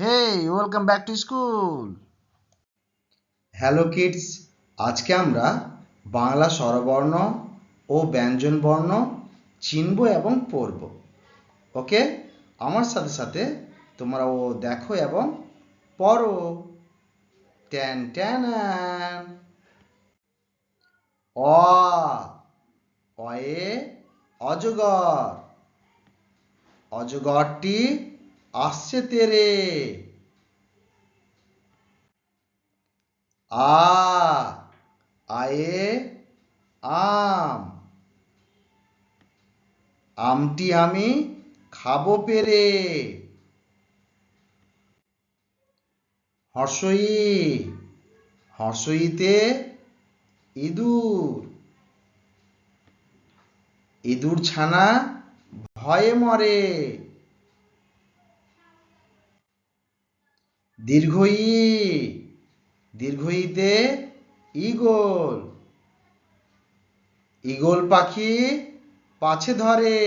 Hey, welcome back to school. Hello kids আজকে আমরা বাংলা স্বরবর্ণ ও ব্যঞ্জনবর্ণ চিনব এবং পড়ব। ওকে? আমার সাথে সাথে তোমরা ও দেখো এবং পড়ো। ট্যান ট্যান অ অয়ে অজগর। অজগরটি আসছে তেরে। আ, আয়ে, আম। আমটি আমি খাব পেরে। হর্ষই, হর্ষইতে ইঁদুর। ইঁদুর ছানা ভয়ে মরে। দীর্ঘই ইতে ঈগল। ঈগল পাখি পাছে ধরে।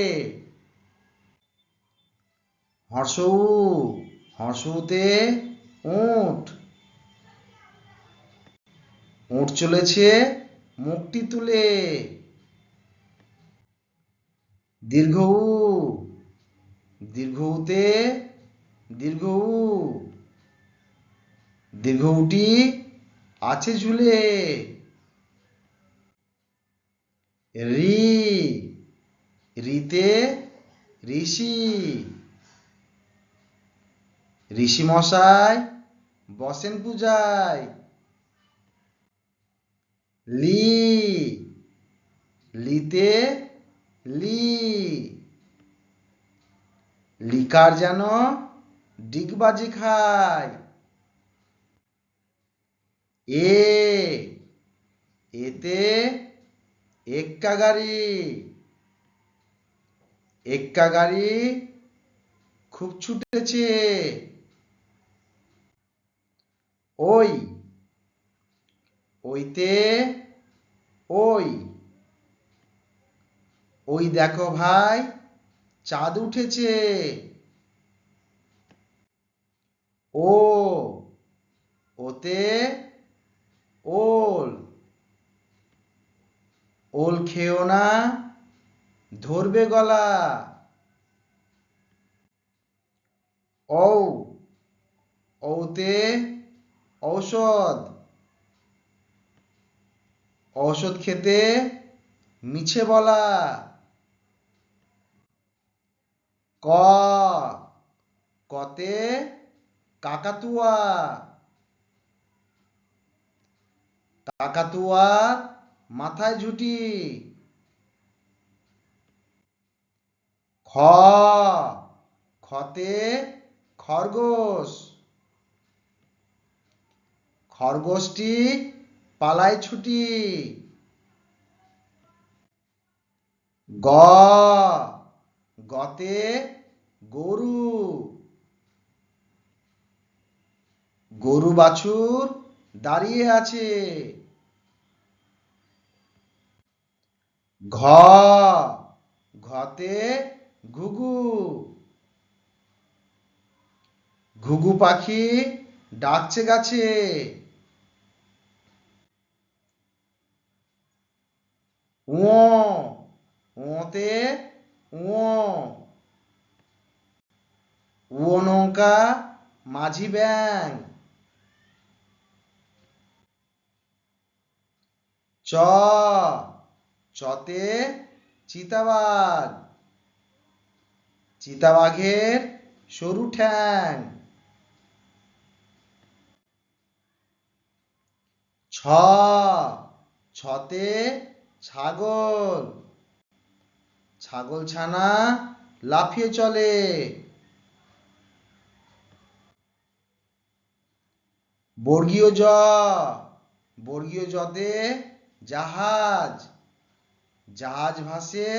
হর্ষউ হর্ষউতে উট। উট চলেছে মুখটি তুলে। দীর্ঘ উ দীর্ঘউতে দীর্ঘ। উ দীর্ঘ আছে ঝুলে। রি, রিতে ঋষি। ঋষি মশাই বসেন পূজায়। লি, লিতে লি। লিকার যেন ডিগবাজি খায়। এ, এতে এক্কা গাড়ি এক্কা গাড়ি খুব ছুটেছে। ওই, ওইতে, ওই ওই দেখো ভাই, চাঁদ উঠেছে। ও, ওতে খেও না, ধরবে গলা। ঔ, ঔতে ঔষধ। ঔষধ খেতে মিছে বলা। ক, কতে কাকাতুয়া। কাকাতুয়ার মাথায় ঝুটি। খ। খতে খরগোশ। খরগোশটি পালায় ছুটি। গ। গতে গরু। গরু বাছুর দাঁড়িয়ে আছে। ঘ, ঘতে ঘুঘু। ঘুঘু পাখি ডাকছে গাছে। ও ওতে ও ও নৌকা, মাঝি ব্যাং চ চতে চিতাবাঘ। চিতাবাঘের সরু ঠ্যাং। ছ। ছতে ছাগল। ছাগল ছানা লাফিয়ে চলে। বর্গীয় জ। বর্গীয় জতে জাহাজ। জাহাজ ভাসে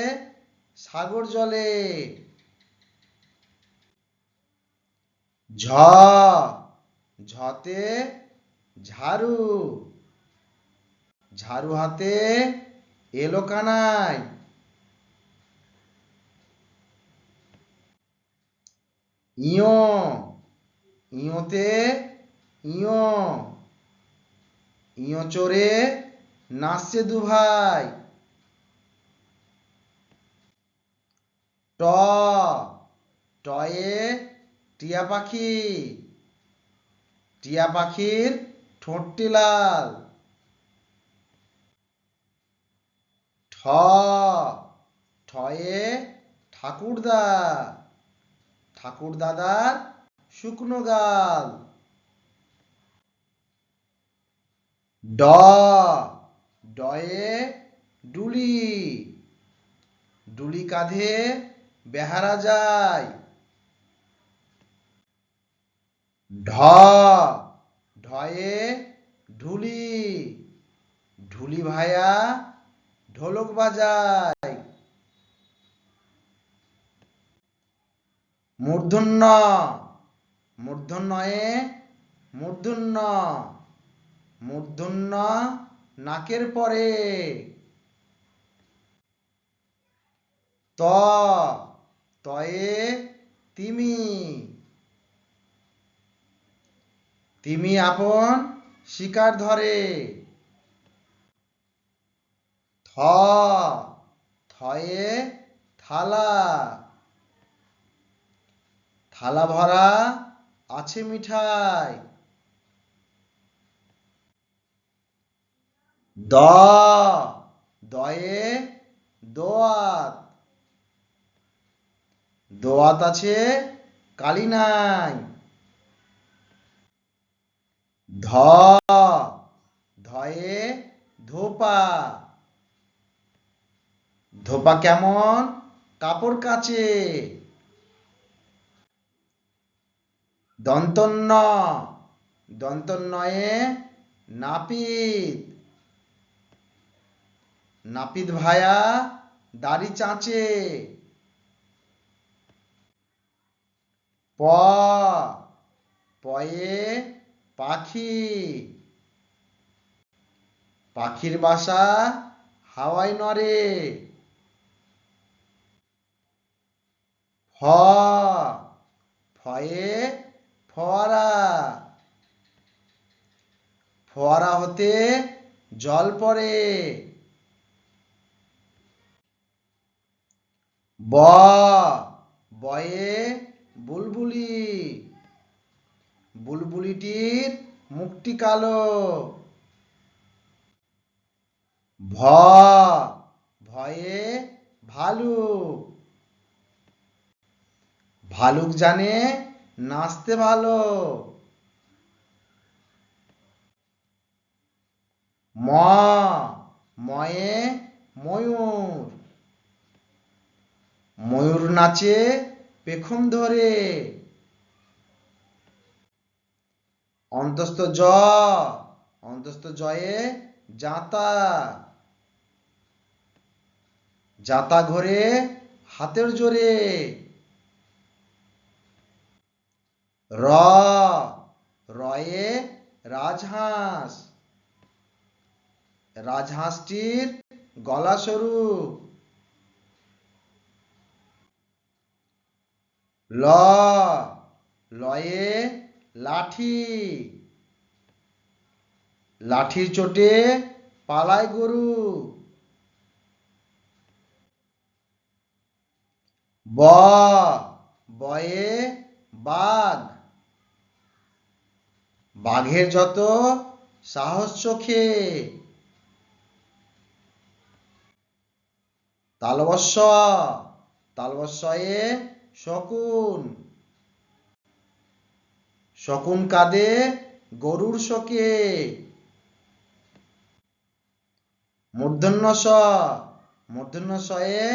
সাগর জলে। ঝ, ঝতে ঝাড়ু। ঝাড়ু হাতে এলো কানাই। ইয়, ইয়োতে ইয়ো। ইয়ো চড়ে নাচছে দু ট। টয়ে টিয়া পাখি। টিয়া পাখির ঠোঁটটি লাল। ঠ। ঠয়ে ঠাকুরদা। ঠাকুর দাদার শুকনো গাল। ড। ডয়ে ডুলি। ডুলি কাঁধে বেহারা যায়। ঢ ঢয়ে ঢুলি। ঢুলি ভায়া ঢোলক বাজায়। মূর্ধন্য মূর্ধন্যয়ে মূর্ধন্য। মূর্ধন্য নাকের পরে। ত তয়ে তিমি। তিমি আপন শিকার ধরে। থ, থয়ে থালা। থালা ভরা আছে মিঠাই। দ, দয়ে দোয়াত। দোয়াত আছে, কালি নাই। ধ, ধয়ে ধোপা। ধোপা কেমন? কাপড় কাচে। দন্তন্য দন্তন্নয়ে নাপিত। নাপিত ভায়া দাড়ি চাঁচে। প, পয়ে পাখি। পাখির বাসা হাওয়ায় নড়ে। ফ, ফয়ে ফোয়ারা। ফোয়ারা হতে জল পড়ে। ব, বয়ে বুলবুলি। বুলবুলিটির মুখটি কালো। ভ, ভয়ে ভালুক ভালুক জানে নাচতে ভালো। ম, ময়ে ময়ূর। ময়ূর নাচে পেখম ধরে। অন্তস্থ জ, অন্তস্থ জয়ে জাতা জাতা ঘরে, হাতের জোরে। র, রয়ে রাজহাঁস। রাজহাঁসটির গলা সরু ল, লয়ে লাঠি। লাঠির চোটে পালায় গরু। ব, বয়ে বাঘ। বাঘের যত সাহস চোখে। তালবস্য, তালবস্যয়ে শকুন। শকুন কাঁদে, গরুর শোকে। মূর্ধন্য স শয়ে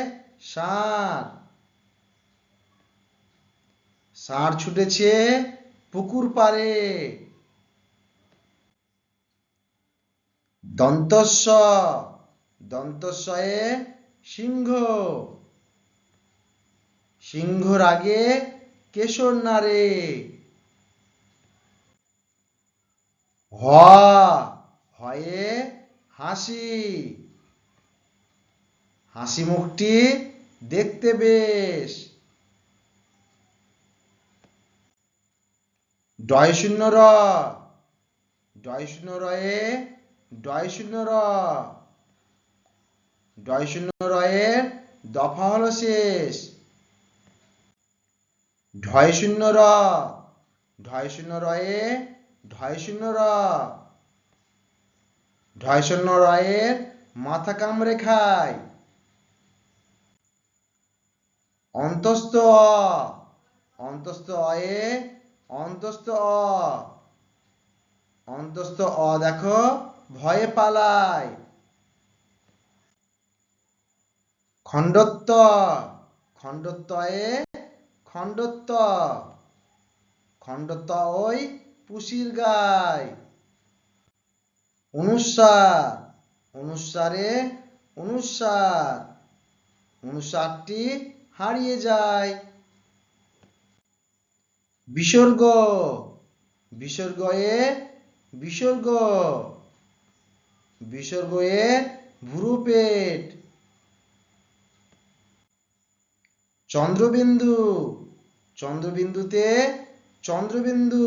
ষাঁড় ছুটেছে পুকুর পাড়ে। দন্তস্ব, দন্তস্বয়ে সিংহ। সিংহর রাগে কেশর নারে হ, হয়ে হাসি। হাসি মুখটি দেখতে বেশ। ডয় শূন্য র, ডয় শূন্য রয়ে, ডয় শূন্য র। ডয় শূন্য রয়ের দফা হলো শেষ। ঢয় শূন্য র। ঢয় শূন্য রয়ে ঢয় শূন্য র। ঢয় শূন্য রয়ের মাথা কামড়ে খায়। অন্তস্থ অ। অন্তস্থ অয়ে, অন্তস্থ অ। অন্তস্থ অ দেখো, ভয়ে পালায়। খণ্ডত্ব, খণ্ডত্বয়ে খণ্ডত্ব। খণ্ডত্ব ওই পুষির গায়। অনুসার। অনুসারে অনুসার। অনুসারটি হারিয়ে যায়। বিসর্গ। বিসর্গ এ বিসর্গ। বিসর্গ এ ভুরু পেট চন্দ্রবিন্দু। চন্দ্রবিন্দুতে চন্দ্রবিন্দু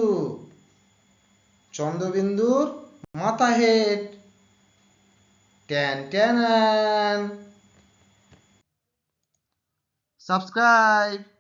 চন্দ্রবিন্দুর মাথা হেড ট্যান ট্যান সাবস্ক্রাইব